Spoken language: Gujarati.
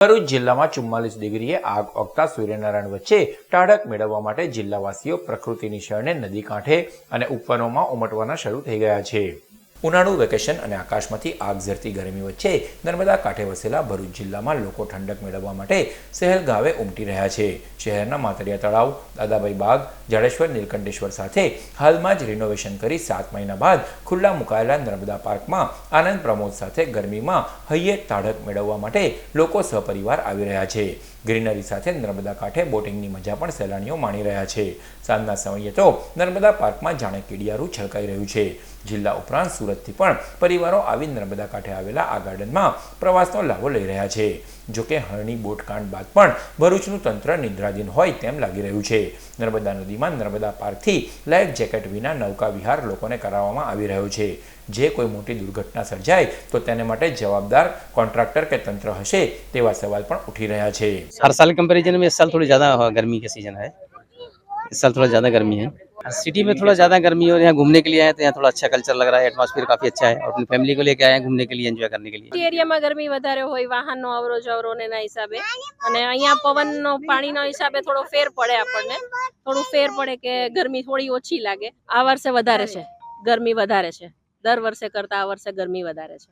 ભરૂચ જિલ્લામાં ચુમ્માલીસ ડિગ્રીએ આગ ઓગતા સૂર્યનારાયણ વચ્ચે ટાઢક મેળવવા માટે જિલ્લાવાસીઓ પ્રકૃતિની શરણે નદી કાંઠે અને ઉપવનોમાં ઉમટવાના શરૂ થઈ ગયા છે. ઉનાળુ વેકેશન અને આકાશમાંથી આગ ઝરતી ગરમી વચ્ચે નર્મદા કાંઠે વસેલા ભરૂચ જિલ્લામાં લોકો ઠંડક મેળવવા માટે શહેર ગાવે ઉમટી રહ્યા છે. શહેરના માતરિયા તળાવ, દાદાભાઈ બાગ, જાડેશ્વર, નીલકંઠેશ્વર સાથે હાલમાં જ રિનોવેશન કરી સાત મહિના બાદ ખુલ્લા મુકાયેલા નર્મદા પાર્કમાં આનંદ પ્રમોદ સાથે ગરમીમાં હૈયે તાઢક મેળવવા માટે લોકો સહપરિવાર આવી રહ્યા છે. ગ્રીનરી સાથે નર્મદા કાંઠે બોટિંગની મજા પણ સહેલાણીઓ માણી રહ્યા છે. સાંજના સમયે તો નર્મદા પાર્કમાં જાણે કીડિયારું છલકાઈ રહ્યું છે. જિલ્લા ઉપરાંત સુરતથી પણ પરિવારો આવી નર્મદા કાંઠે આવેલા આ ગાર્ડનમાં પ્રવાસનો લાભો લઈ રહ્યા છે. જોકે હરણી બોટકાંડ બાદ પણ ભરૂચનું તંત્ર નિદ્રાધીન હોય તેમ લાગી રહ્યું છે નર્મદા નદીમાં નર્મદા પાર્કથી લાઈફ જેકેટ વિના નૌકા વિહાર લોકોને કરાવવામાં આવી રહ્યો છે જે કોઈ મોટી દુર્ઘટના સર્જાય તો તેને માટે જવાબદાર કોન્ટ્રાક્ટર કે તંત્ર હશે તેવા સવાલ પણ ઉઠી રહ્યા છે हर साल कंपैरिजन में इस साल थोड़ी ज़्यादा गर्मी का सीजन है इस साल थोड़ा ज़्यादा गर्मी है सिटी में थोड़ा ज़्यादा गर्मी है और यहाँ घूमने के लिए आए तो यहाँ थोड़ा अच्छा कल्चर लग रहा है एटमॉस्फेयर काफ़ी अच्छा है और अपनी फैमिली को लेके आए हैं घूमने के लिए एंजॉय करने के लिए સિટી એરિયામાં ગરમી વધારે હોય વાહનનો અવરો જવરો ને એના હિસાબે અને અહીંયા પવનનો પાણીનો હિસાબે થોડો ફેર પડે આપણને થોડું ફેર પડે કે ગરમી થોડી ઓછી લાગે આ વર્ષે વધારે છે ગરમી વધારે છે દર વર્ષે કરતા આ વર્ષે ગરમી વધારે છે